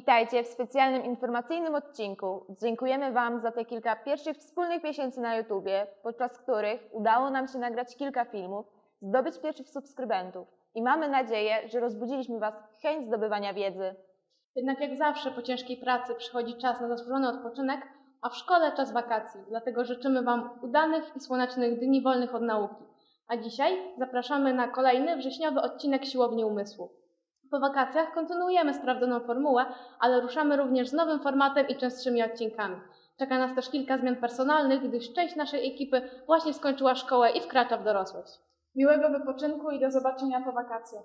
Witajcie w specjalnym informacyjnym odcinku. Dziękujemy Wam za te kilka pierwszych wspólnych miesięcy na YouTubie, podczas których udało nam się nagrać kilka filmów, zdobyć pierwszych subskrybentów i mamy nadzieję, że rozbudziliśmy Was chęć zdobywania wiedzy. Jednak jak zawsze po ciężkiej pracy przychodzi czas na zasłużony odpoczynek, a w szkole czas wakacji. Dlatego życzymy Wam udanych i słonecznych dni wolnych od nauki. A dzisiaj zapraszamy na kolejny wrześniowy odcinek Siłowni Umysłu. Po wakacjach kontynuujemy sprawdzoną formułę, ale ruszamy również z nowym formatem i częstszymi odcinkami. Czeka nas też kilka zmian personalnych, gdyż część naszej ekipy właśnie skończyła szkołę i wkracza w dorosłość. Miłego wypoczynku i do zobaczenia po wakacjach.